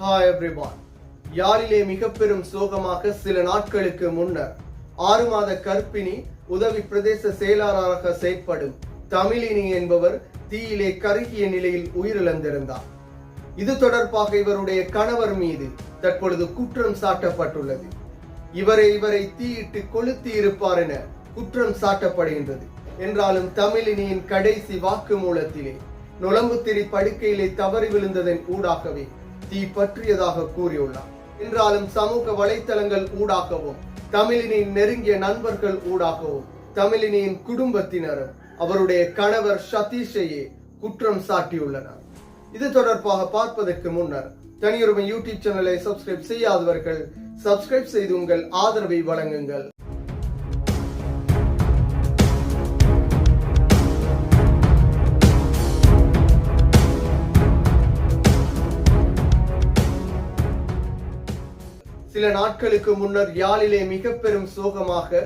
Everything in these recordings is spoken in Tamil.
ஹாய் எவ்ரிவான் யாழிலே மிக பெரும் சோகமாக சில நாட்களுக்கு முன்னர் ஆறு மாத கற்பிணி உதவி பிரதேச செயலாளராக செயற்படும் தமிழினி என்பவர் தீயிலே கருகிய நிலையில் உயிரிழந்திருந்தார். இது தொடர்பாக இவருடைய கணவர் மீது தற்பொழுது குற்றம் சாட்டப்பட்டுள்ளது. இவரை இவரை தீயிட்டு கொளுத்தி இருப்பார் என குற்றம் சாட்டப்படுகின்றது. என்றாலும் தமிழினியின் கடைசி வாக்குமூலத்திலே நுழம்புத்திரி படுக்கையிலே தவறி விழுந்ததன் ஊடாகவே தீ பற்றியதாக கூறியுள்ளார். என்றாலும் சமூக வலைத்தளங்கள் ஊடாகவும் தமிழினின் நெருங்கிய நண்பர்கள் ஊடாகவும் தமிழினியின் குடும்பத்தினரும் அவருடைய கணவர் சதீஷையே குற்றம் சாட்டியுள்ளனர். இது தொடர்பாக பார்ப்பதற்கு முன்னர் தனியுரிமை யூடியூப் சேனலை சப்ஸ்கிரைப் செய்யாதவர்கள் சப்ஸ்கிரைப் செய்து உங்கள் ஆதரவை வழங்குங்கள். சில நாட்களுக்கு முன்னர் யாழிலே மிக பெரும் சோகமாக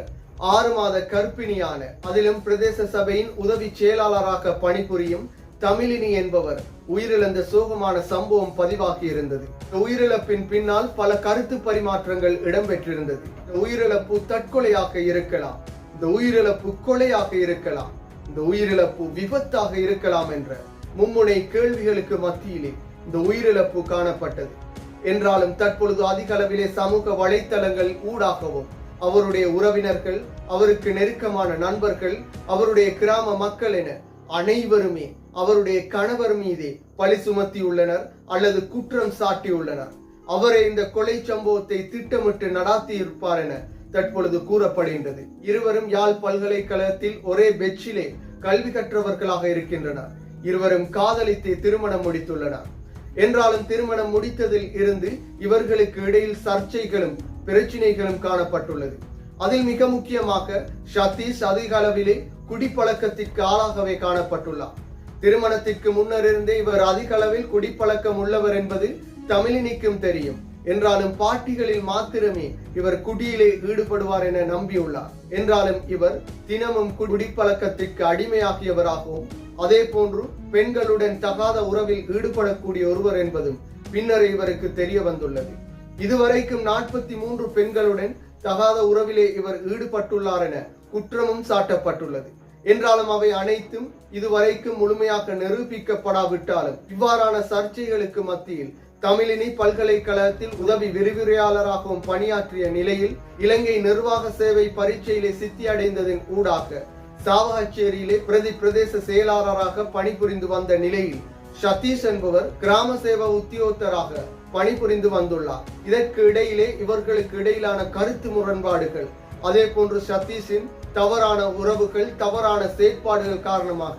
ஆறு மாத கற்பிணியான அதிலும் பிரதேச சபையின் உதவி செயலாளராக பணிபுரியும் தமிழினி என்பவர் உயிரிழந்த சோகமான சம்பவம் பதிவாகி இருந்தது. உயிரிழப்பின் பின்னால் பல கருத்து பரிமாற்றங்கள் இடம்பெற்றிருந்தது. உயிரிழப்பு தற்கொலையாக இருக்கலாம். இந்த உயிரிழப்பு கொலையாக இருக்கலாம். இந்த உயிரிழப்பு விபத்தாக இருக்கலாம் என்ற மும்முனை கேள்விகளுக்கு மத்தியிலே இந்த உயிரிழப்பு காணப்பட்டது. என்றாலும் தற்பொழுது அதிக அளவிலே சமூக வலைத்தளங்கள் ஊடாகவும் அவருடைய உறவினர்கள் அவருக்கு நெருக்கமான நண்பர்கள் அவருடைய கிராம மக்கள் என அனைவருமே அவருடைய கணவர் மீதே பழி சுமத்தியுள்ளனர் அல்லது குற்றம் சாட்டியுள்ளனர். அவரை இந்த கொலை சம்பவத்தை திட்டமிட்டு நடாத்தி இருப்பார் என தற்பொழுது கூறப்படுகின்றது. இருவரும் யாழ் பல்கலைக்கழகத்தில் ஒரே பெச்சிலே கல்வி கற்றவர்களாக இருக்கின்றனர். இருவரும் காதலித்து திருமணம் முடித்துள்ளனர். என்றாலும் திருமணம் முடித்ததில் இருந்து இவர்களுக்கு இடையில் சர்ச்சைகளும் பிரச்சினைகளும் காணப்பட்டுள்ளது. அதில் மிக முக்கியமாக சதீஷ் அதிக அளவிலே குடிப்பழக்கத்திற்கு ஆளாகவே காணப்பட்டுள்ளார். திருமணத்திற்கு முன்னர் இருந்தே இவர் அதிக அளவில் குடிப்பழக்கம் உள்ளவர் என்பது தமிழினிக்கும் தெரியும். என்றாலும் பாட்டிகளில் மாத்திரமே இவர் குடியிலே ஈடுபடுவார் என நம்பியுள்ளார். என்றாலும் இவர் தினமும் குடிப்பழக்கத்திற்கு அடிமையாகியவராகவும் அதே போன்று பெண்களுடன் தகாத உறவில் ஈடுபடக்கூடிய ஒருவர் என்பதும் பின்னர் இவருக்கு தெரிய வந்துள்ளது. இதுவரைக்கும் நாற்பத்தி மூன்று பெண்களுடன் தகாத உறவிலே இவர் ஈடுபட்டுள்ளார் என குற்றமும் சாட்டப்பட்டுள்ளது. என்றாலும் அவை அனைத்தும் இதுவரைக்கும் முழுமையாக நிரூபிக்கப்படாவிட்டாலும் இவ்வாறான சர்ச்சைகளுக்கு மத்தியில் தமிழினி பல்கலைக்கழகத்தில் உதவி விரிவுரையாளராகவும் பணியாற்றிய நிலையில் இலங்கை நிர்வாக சேவை பரீட்சையிலே சித்தி அடைந்ததன் ஊடாக சாவகச்சேரியிலே பிரதி பிரதேச செயலாளராக பணிபுரிந்து வந்த நிலையில் சதீஷ் என்பவர் கிராம சேவா உத்தியோகத்தராக பணிபுரிந்து வந்துள்ளார். இதற்கு இடையிலே இவர்களுக்கு இடையிலான கருத்து முரண்பாடுகள் அதே போன்று சதீஷின் தவறான உறவுகள் தவறான செயற்பாடுகள் காரணமாக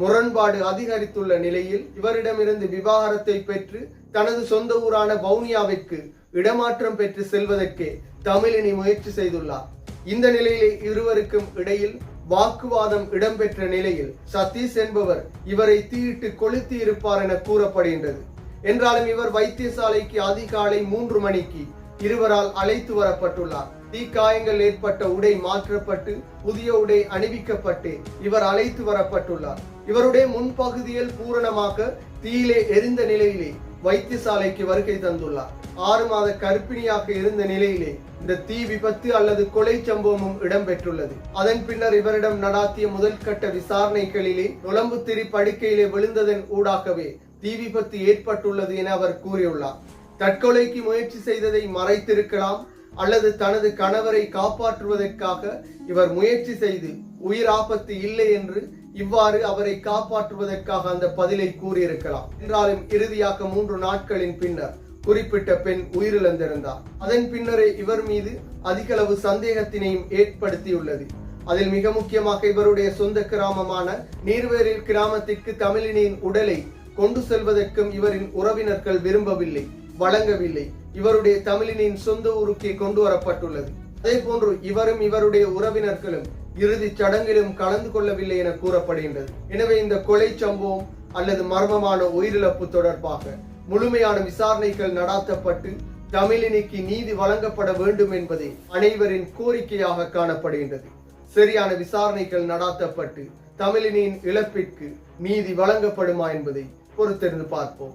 முரண்பாடு அதிகரித்துள்ள நிலையில் இவரிடமிருந்து விவாகரத்தை பெற்று தனது சொந்த ஊரான வவுனியாவிற்கு இடமாற்றம் பெற்று செல்வதற்கே தமிழினி முயற்சி செய்துள்ளார். இந்த நிலையிலே இருவருக்கும் இடையில் வாக்குவாதம் இடம்பெற்ற நிலையில் சதீஷ் என்பவர் இவரை தீயிட்டு கொளுத்தி இருப்பார் என கூறப்படுகின்றது. என்றாலும் இவர் வைத்தியசாலைக்கு அதிகாலை மூன்று மணிக்கு இருவரால் அழைத்து வரப்பட்டுள்ளார். தீக்காயங்கள் ஏற்பட்ட உடை மாற்றப்பட்டு புதிய உடை அணிவிக்கப்பட்டு இவர் அழைத்து வரப்பட்டுள்ளார். இவருடைய முன்பகுதியில் பூரணமாக தீயிலே எரிந்த நிலையிலே வைத்தியசாலைக்கு வருகை தந்துள்ளார். ஆறு மாத கர்ப்பிணியாக இருந்த நிலையிலே இந்த தீ விபத்து அல்லது கொலை சம்பவமும் இடம்பெற்றுள்ளது. அதன் பின்னர் இவரிடம் நடாத்திய முதல் கட்ட விசாரணைகளிலே நுழம்புத்திரி படுக்கையிலே விழுந்ததன் ஊடாகவே தீ விபத்து ஏற்பட்டுள்ளது என அவர் கூறியுள்ளார். தற்கொலைக்கு முயற்சி செய்ததை மறைத்திருக்கலாம் அல்லது தனது கணவரை காப்பாற்றுவதற்காக இவர் முயற்சி செய்து உயிர் ஆபத்து இல்லை என்று இவ்வாறு அவரை காப்பாற்றுவதற்காக அந்த பதிலை கூறியிருக்கலாம். என்றாலும் இறுதியாக மூன்று நாட்களின் பின்னர் குறிப்பிட்ட பெண் உயிரிழந்திருந்தார். அதன் பின்னரே இவர் மீது அதிகளவு சந்தேகத்தினையும் ஏற்படுத்தியுள்ளது. அதில் மிக முக்கியமாக இவருடைய சொந்த கிராமமான நீர்வேரில் கிராமத்திற்கு தமிழினியின் உடலை கொண்டு செல்வதற்கும் இவரின் உறவினர்கள் விரும்பவில்லை வழங்கவில்லை. இவருடைய தமிழினின் சொந்த ஊருக்கே கொண்டு வரப்பட்டுள்ளது. அதே போன்று இவரும் இவருடைய உறவினர்களும் இறுதி சடங்கிலும் கலந்து கொள்ளவில்லை என கூறப்படுகின்றது. எனவே இந்த கொலை சம்பவம் அல்லது மர்மமான உயிரிழப்பு தொடர்பாக முழுமையான விசாரணைகள் நடாத்தப்பட்டு தமிழினிக்கு நீதி வழங்கப்பட வேண்டும் என்பதே அனைவரின் கோரிக்கையாக காணப்படுகின்றது. சரியான விசாரணைகள் நடாத்தப்பட்டு தமிழினின் இழப்பிற்கு நீதி வழங்கப்படுமா என்பதை பொறுத்திருந்து பார்ப்போம்.